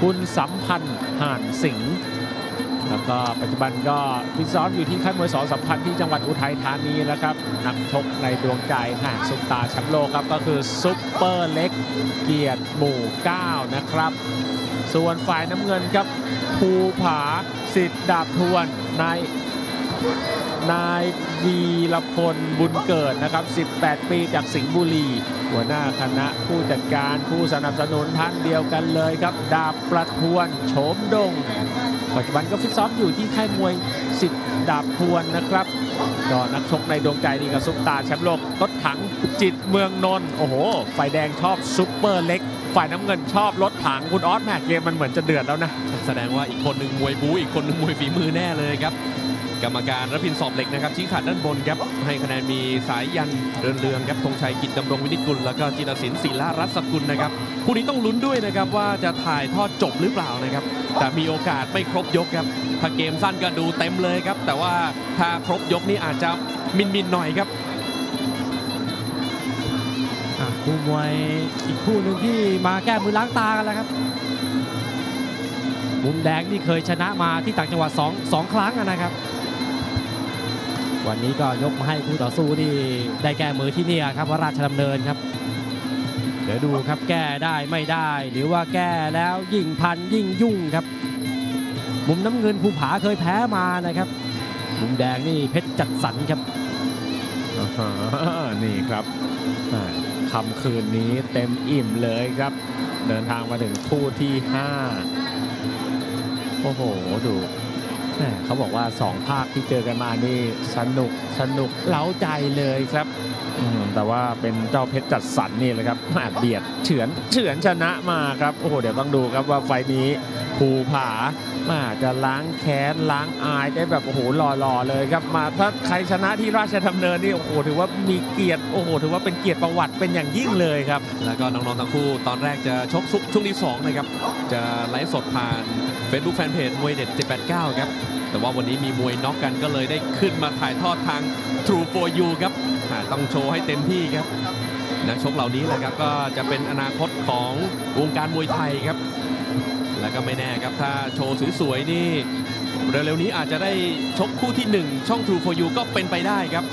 คุณสัมพันธ์ห่านสิงห์แล้วก็ปัจจุบันก็ฟิตซ้อมอยู่ที่ค่ายมวยสอสัมพันธ์ที่จังหวัดอุทัยธานีแล้วครับนักชกในดวงใจห่งซุปตาแชมป์โลกครับก็คือซุปเปอร์เล็กเกียรติหมู่9นะครับ ส่วนฝ่ายน้ำเงินครับภูผาสิทธิ์ดาบทวนใน นายวีรพลบุญเกิดนะครับ 18 ปีจากสิงห์บุรี หัวหน้าคณะผู้จัดการผู้สนับสนุนท่านเดียวกันเลยครับ ดาบประทวนโฉมดง ปัจจุบันก็ฟิตซ้อมอยู่ที่ค่ายมวยสิทธิ์ดาบทวนนะครับก็นักชกในดวงใจดีกับซุปตาแชมป์โลกรถถังจิตเมืองนนท์โอ้โหฝ่ายแดงชอบซุปเปอร์เล็ก ฝ่ายน้ำเงินชอบรถถังคุณออสแม็กเกมมันเหมือนจะเดือดแล้วนะ แสดงว่าอีกคนหนึ่งมวยบู๊อีกคนหนึ่งมวยฝีมือแน่เลยครับ กรรมการรพินสอบเหล็กนะครับชี้ขาดด้านบนครับให้คะแนนมีสายยันเรือนเรืองครับธงชัยกิจดำรงวินิจกุลแล้วก็จิรศิลป์ศิลารัศกุลนะครับคู่นี้ต้องลุ้นด้วยนะครับว่าจะถ่ายทอดจบหรือเปล่านะครับ แต่มีโอกาสไม่ครบยกครับถ้าเกมสั้นก็ดูเต็มเลยครับ แต่ว่าถ้าครบยกนี่อาจจะมินมินหน่อยครับคู่มวยอีกคู่หนึ่งที่มาแก้มือล้างตากันแล้วครับมุมแดงนี่เคยชนะมาที่ต่างจังหวัดสองสองครั้งนะครับ วันนี้ก็ยกมาให้คู่ต่อสู้ที่ได้แก้มือที่เนี่ยครับว่าราชดำเนินครับ เดี๋ยวดูครับแก้ได้ไม่ได้ หรือว่าแก้แล้วยิ่งพันยิ่งยุ่งครับ มุมน้ำเงินภูผาเคยแพ้มานะครับ มุมแดงนี่เพชรจัดสรรครับอ่าฮะนี่ครับอ่าคำคืนนี้เต็มอิ่มเลยครับ เดินทางมาถึงคู่ที่ 5 โอ้โห ดูแหม่ เขาบอกว่า 2 ภาคที่เจอกันมานี่สนุกสนุกเล้าใจเลยครับอืมแต่ว่าเป็นเจ้าเพชรจัดสรรนี่เลยครับมาเบียดเฉือนเฉือนชนะมาครับโอ้โหเดี๋ยวต้องดูครับว่าไฟล์นี้ ภูผามาจะล้างแค้นล้างอายได้แบบโอ้โหหล่อๆเลยครับมาถ้าใครชนะที่ราชดำเนินนี่โอ้โหถือว่ามีเกียรติโอ้โหถือว่าเป็นเกียรติประวัติเป็นอย่างยิ่งเลยครับ แล้วก็น้องๆทั้งคู่ตอนแรกจะชกซุช่วงที่2นะครับจะไลฟ์สดผ่าน Facebook Fanpage มวยเด็ด 789 ครับ แต่ว่าวันนี้มีมวยน็อกกันก็เลยได้ขึ้นมาถ่ายทอดทาง True for You ครับต้องโชว์ให้เต็มที่ครับนักชกเหล่านี้แหละครับก็จะเป็นอนาคตของวงการมวยไทยครับ แล้วก็ไม่แน่ครับ ถ้าโชว์สวยๆนี่ เร็วๆนี้อาจจะได้ชกคู่ที่ 1 ช่อง True for You ก็เป็นไปได้ครับ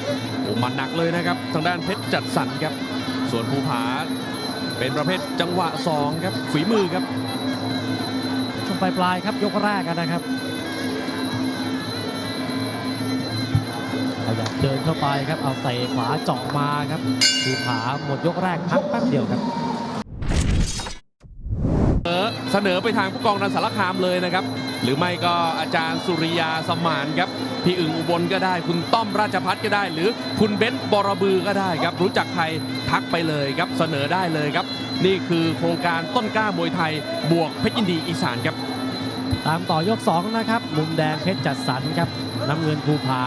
โอ้มันหนักเลยนะครับ ทางด้านเพชรจัดสรรครับ ส่วนภูผาเป็นประเภทจังหวะ 2 ครับฝีมือครับช่วงปลายๆครับยกแรกกันนะครับขยับเดินเข้าไปครับเอาเตะขวาเจาะมาครับภูผาหมดยกแรกพักแป๊บเดียวครับ นอไปทางผู้กองรันสารคามเลยนะครับ หรือไม่ก็อาจารย์สุริยาสมานครับพี่อึ่งอุบลก็ได้ คุณต้อมราชพัฒก็ได้ หรือคุณเบนซ์บรบือก็ได้ครับ รู้จักใครทักไปเลยครับเสนอได้เลยครับ นี่คือโครงการต้นกล้ามวยไทย บวกเพชรยินดีอีสานครับ ตามต่อยก 2 นะครับ มุมแดงเพชรจัดสรรครับน้ำเงินภูผา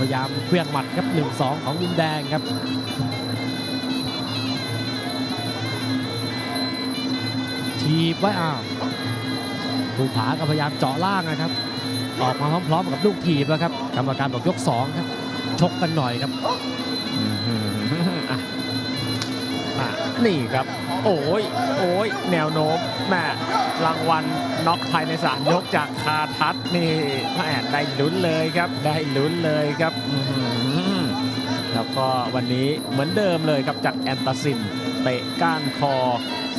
พยายามเคลื่อนหมัดครับ1-2 ของมุมแดงครับ ทีบไว้อ้าวภูผาก็พยายามเจาะล่างนะครับ ออกมาพร้อมๆกับลูกทีบแล้วครับกรรมการบอกยก2ครับชกกันหน่อยครับนี่ครับ โอ้ยโอ้ยแนวโน้มแม่รางวัลน็อกภายในสามยกจากคาทัศน์นี่แม่ได้ลุ้นเลยครับ ได้ลุ้นเลยครับแล้วก็วันนี้เหมือนเดิมเลยครับจากแอนตาซินเตะก้านคอ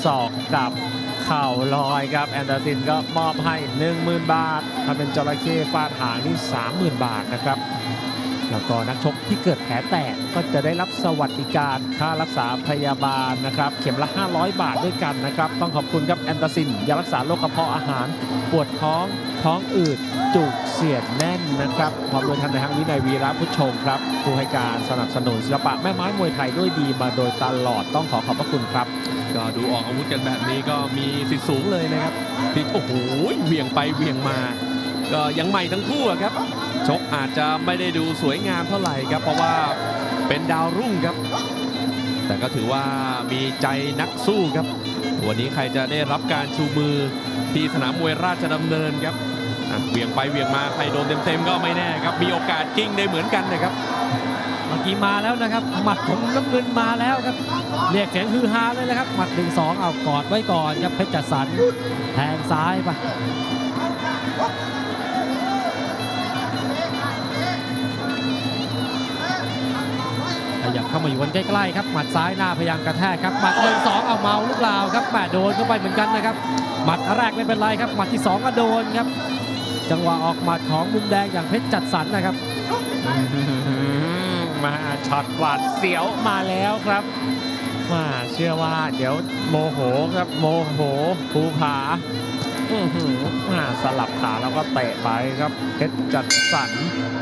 ศอกกับ เข่าลอยครับแอนตาซินก็มอบให้ 10,000 บาท ถ้าเป็นจระเข้ฟาดหางนี่30,000 บาทนะครับ แล้วก็นักชกที่เกิดแผลแตกก็จะได้รับสวัสดิการค่ารักษาพยาบาลนะครับ เข็มละ 500 บาทด้วยกันนะครับ ต้องขอบคุณครับแอนตาซินยารักษาโรคกระเพาะอาหาร ปวดท้อง ท้องอืด จุกเสียดแน่นนะครับพร้อมโดยท่านในายห้างวินัยวีระพุทธชงครับผู้ให้การสนับสนุนศิลปะแม่ไม้มวยไทยด้วยดีมาโดยตลอดต้องขอขอบพระคุณครับ ก็ดูออกอาวุธกันแบบนี้ก็มีสิทธิ์สูงเลยนะครับที่โอ้โหเหวี่ยงไปเหวี่ยงมา ก็ยังใหม่ทั้งคู่ครับ ชกอาจจะไม่ได้ดูสวยงามเท่าไหร่ครับ เพราะว่าเป็นดาวรุ่งครับ แต่ก็ถือว่ามีใจนักสู้ครับ วันนี้ใครจะได้รับการชูมือที่สนามมวยราชดำเนินครับเหวี่ยงไปเหวี่ยงมาใครโดนเต็มๆก็ไม่แน่ครับ มีโอกาสกิ้งได้เหมือนกันนะครับ เมื่อกี้มาแล้วนะครับ หมัดของน้ำเงินมาแล้วครับ เรียกเสียงฮือฮาเลยนะครับ หมัดหนึ่งสองเอากอดไว้ก่อนครับเพชรจัดสรรแทงซ้ายไปขยับเข้ามาอยู่กันใกล้ๆครับ หมัดซ้ายหน้าพยายามกระแทกครับ หมัดหนึ่งสองเอาเมาหรือเปล่าครับแหมโดนเข้าไปเหมือนกันนะครับ หมัดแรกไม่เป็นไรครับ หมัดที่สองก็โดนครับ จังหวะออกหมัดของมุมแดงอย่างเพชรจัดสรรนะครับ มาช็อตหวาดเสียวมาแล้วครับมาเชื่อว่าเดี๋ยวโมโหครับโมโหภูผาอือหือมาสลับขาแล้วก็เตะไปครับเพชรจัดสรร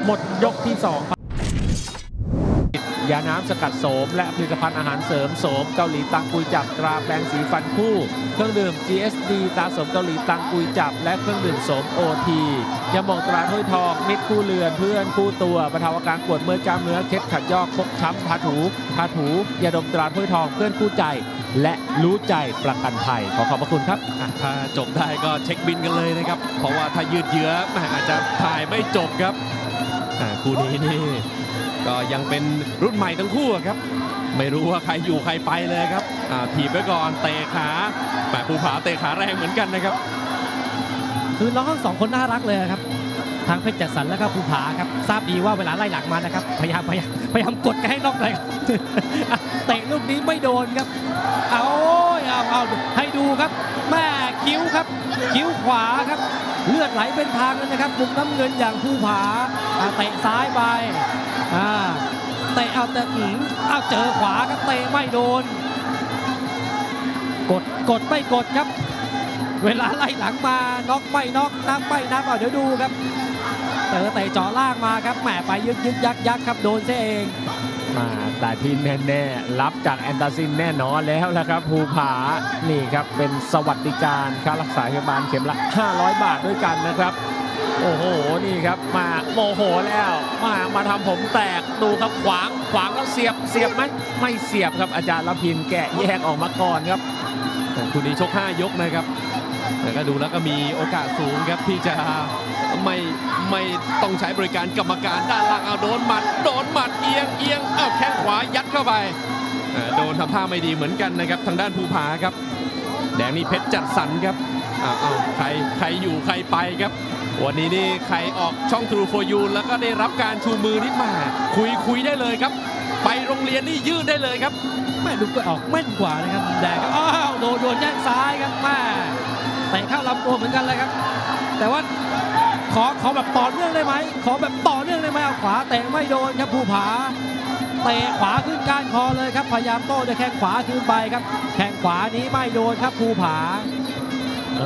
หมดยกที่สองครับ ยาน้ำสกัดโสม และผลิตภัณฑ์อาหารเสริมโสมเกาหลีตังกุยจับตราแปรงสีฟันคู่ เครื่องดื่ม GSD ตาสมเกาหลีตังกุยจับ และเครื่องดื่มโสม OT ยาหมองตราถ้วยทองมิตรคู่เรือนเพื่อนคู่ตัวบรรเทาอาการปวดเมื่อยกล้ามเนื้อเคล็ดขัดยอกพกช้ำทาถูทาถูยาดมตราถ้วยทองเพื่อนคู่ใจ และรู้ใจประกันภัยขอขอบพระคุณครับอะถ้าจบได้ก็เช็คบินกันเลยนะครับ เพราะว่าถ้ายืดเยื้อแหมอาจจะถ่ายไม่จบครับอ่าคู่นี้นี่ ก็ยังเป็นรุ่นใหม่ทั้งคู่ครับ ไม่รู้ว่าใครอยู่ใครไปเลยครับถีบไว้ก่อนเตะขาแหมภูผาเตะขาแรงเหมือนกันนะครับ คือน้องทั้งสองคนน่ารักเลยครับทางเพชรจัดสรรและก็ภูผาครับทราบดีว่าเวลาไล่หลังมานะครับพยายามพยายามพยายามกดให้นอกเลยเตะลูกนี้ไม่โดนครับ เอาเอาเอาให้ดูครับแม่คิ้วครับ คิ้วขวาครับ เลือดไหลเป็นทางเลยนะครับมุมน้ำเงินอย่างภูผาเตะซ้ายไป อ่าเตะเอาแต่อืมเอาเจอขวาครับเตะไม่โดน กดกดไม่กดครับ เวลาไล่หลังมาน็อกไม่น็อกนับไม่นับเอาเดี๋ยวดูครับ เตะเตะเจาะล่างมาครับแหมไปยึกยึกยักยักครับโดนเสียเอง มาแต่ที่แน่ๆรับจากแอนตาซินแน่นอนแล้วละครับภูผานี่ครับเป็นสวัสดิการค่ารักษาพยาบาลเข็มละ 500 บาทด้วยกันนะครับ โอ้โหนี่ครับมาโมโหแล้วมามาทำผมแตกดูครับขวางขวางแล้วเสียบเสียบไหมไม่เสียบครับอาจารย์ละพินแกะแยกออกมาก่อนครับ คู่นี้ชก 5 ยกนะครับ แต่ก็ดูแล้วก็มีโอกาสสูงครับที่จะไม่ไม่ต้องใช้บริการกรรมการด้านล่างเอาโดนหมัดโดนหมัดเอียงเอียงเอาแข้งขวายัดเข้าไปโดนทำท่าไม่ดีเหมือนกันนะครับ ทางด้านภูผาครับ แดงนี่เพชรจัดสรรครับอ้าวอ้าใครใครอยู่ใครไปครับ วันนี้นี่ใครออกช่อง True for You แล้วก็ได้รับการชูมือนิดมาคุยคุยได้เลยครับ ไปโรงเรียนนี่ยื่นได้เลยครับแม่ดูก็ออกแม่นกว่านะครับแดงอ้าวโดนโดนแย่งซ้ายครับแม่ เตะเข้าลำตัวเหมือนกันเลยครับ แต่ว่าขอขอแบบต่อเนื่องได้ไหมขอแบบต่อเนื่องได้ไหมเอาขวาเตะไม่โดนครับภูผาเตะขวาขึ้นก้านคอเลยครับพยายามโต้ด้วยแข้งขวาคืนไปครับแข้งขวานี้ไม่โดนครับภูผาเอ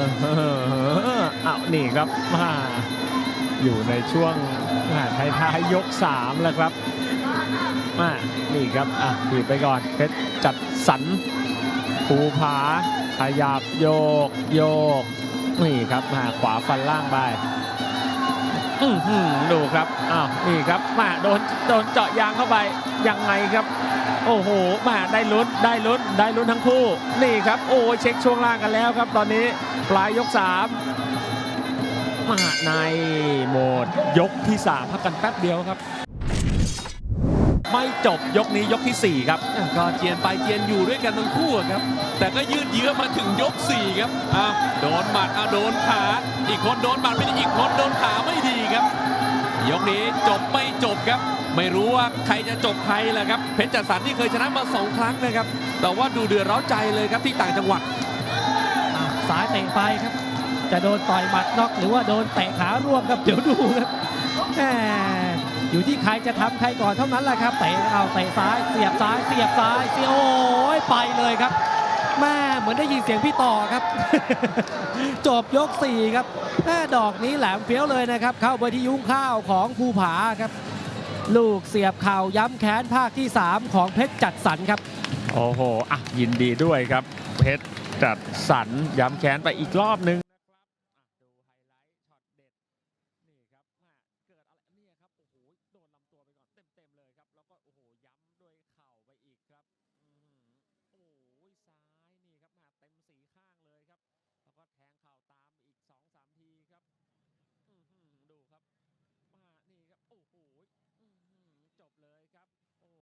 อเอานี่ครับมาอยู่ในช่วงอ่าท้ายๆยก3แล้วครับมานี่ครับอะถีบไปก่อนเพชรจัดสรรภูผา ขยับโยกโยกนี่ครับมาขวาฟันล่างไปดูครับอ้าวนี่ครับมาโดนโดนเจาะยางเข้าไปยังไงครับ โอ้โหมาได้ลุ้นได้ลุ้นได้ลุ้นทั้งคู่ นี่ครับโอ้เช็คช่วงล่างกันแล้วครับ ตอนนี้ปลายยก3มาในโหมดยกที่3พักกันแป๊บเดียวครับ ไม่จบยกนี้ยกทีสี่4 ครับอะก็เจียนไปเจียนอยู่ด้วยกันทั้งคู่อะครับ แต่ก็ยืดเยื้อมาถึงยก 4 ครับอ้าวโดนหมัดอ้าวโดนขา อีกคนโดนหมัดไม่ดีอีกคนโดนขาไม่ดีครับ ยกนี้จบไม่จบครับ ไม่รู้ว่าใครจะจบใครแหละครับเพชรจัดสรรที่เคยชนะมาสองครั้งนะครับ แต่ว่าดูเดือดร้าวใจเลยครับที่ต่างจังหวัดอะซ้ายเตะไปครับ จะโดนต่อยหมัดน็อกหรือว่าโดนเตะขาร่วมครับเดี๋ยวดูครับแหม อยู่ที่ใครจะทำใครก่อนเท่านั้นแหละครับเตะเอาเตะซ้ายเสียบซ้ายเสียบซ้ายเสียโอ้ยไปเลยครับแม่เหมือนได้ยินเสียงพี่ต่อครับ จบยก4ครับแม่ดอกนี้แหลมเฟี้ยวเลยนะครับ เข้าไปที่ยุ้งข้าวของภูผาครับ ลูกเสียบเข่าย้ำแค้นภาคที่ 3 ของเพชรจัดสรรครับ โอ้โหอะยินดีด้วยครับ เพชรจัดสรรย้ำแค้นไปอีกรอบนึง ครับ แล้วก็โอ้โหย้ำด้วยเข่าไปอีกครับโอ้ยซ้ายนี่ครับมาเต็มสีข้างเลยครับ แล้วก็แทงเข่าตามอีก2อสามทีครับดูครับมานี่ครับโอ้โหจบเลยครับ